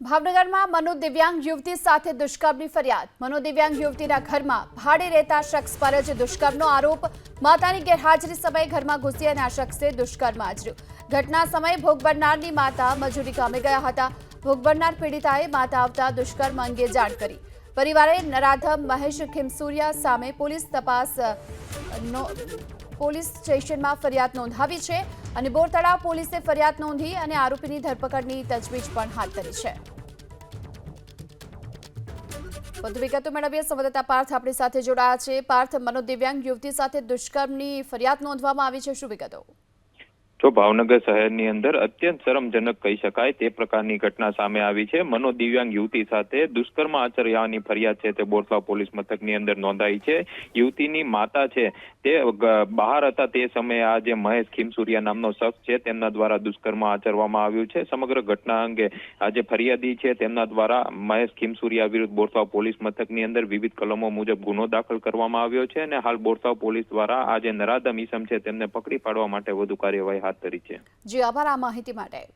ભાવનગરમાં મનોદિવ્યાંગ યુવતી સાથે દુષ્કર્મની ફરિયાદ. મનોદિવ્યાંગ યુવતીના ઘરમાં ભાડે રહેતા શખ્સ પર જ દુષ્કર્મનો આરોપ. માતાની ગેરહાજરી સમયે ઘરમાં ઘૂસી અને આ શખ્સે દુષ્કર્મ આચર્યું. ઘટના સમયે ભોગ બનનારની માતા મજૂરી કામે ગયા હતા. ભોગ બનનાર પીડિતાએ માતા આવતા દુષ્કર્મ અંગે જાણ કરી પરિવારે નરાધમ મહેશ ખીમસુરિયા સામે પોલીસ તપાસ પોલીસ સ્ટેશનમાં ફરિયાદ નોંધાવી છે અને બોરતળાવ પોલીસે ફરિયાદ નોંધી અને આરોપીની ધરપકડની તજવીજ પણ હાથ ધરી છે. વધુ વિગતો મેળવીએ. સંવાદદાતા પાર્થ આપણી સાથે જોડાયા છે. પાર્થ મનોદિવ્યાંગ યુવતી સાથે દુષ્કર્મની ફરિયાદ નોંધવામાં આવી છે. શું વિગતો? જો ભાવનગર શહેરની અંદર અત્યંત શરમજનક કહી શકાય તે પ્રકારની ઘટના સામે આવી છે. મનોદિવ્યાંગ યુવતી સાથે દુષ્કર્મ આચર્યાની ફરિયાદ છે તે બોરસા પોલીસ મથકની અંદર નોંધાઈ છે. યુવતીની માતા છે તે બહાર હતા તે સમયે આ જે મહેશ ખીમસુરિયા નામનો શખ્સ છે. તેમના દ્વારા દુષ્કર્મ આચરવામાં આવ્યું છે. સમગ્ર ઘટના અંગે આજે ફરિયાદી છે. તેમના દ્વારા મહેશ ખીમસુરિયા વિરુદ્ધ બોરસા પોલીસ મથકની અંદર વિવિધ કલમો મુજબ ગુનો દાખલ કરવામાં આવ્યો છે અને હાલ બોરસા પોલીસ દ્વારા આજે નરાધમ ઈસમ છે તેમને પકડી પાડવા માટે વધુ કાર્યવાહી હાથ આભાર આ માહિતી માટે.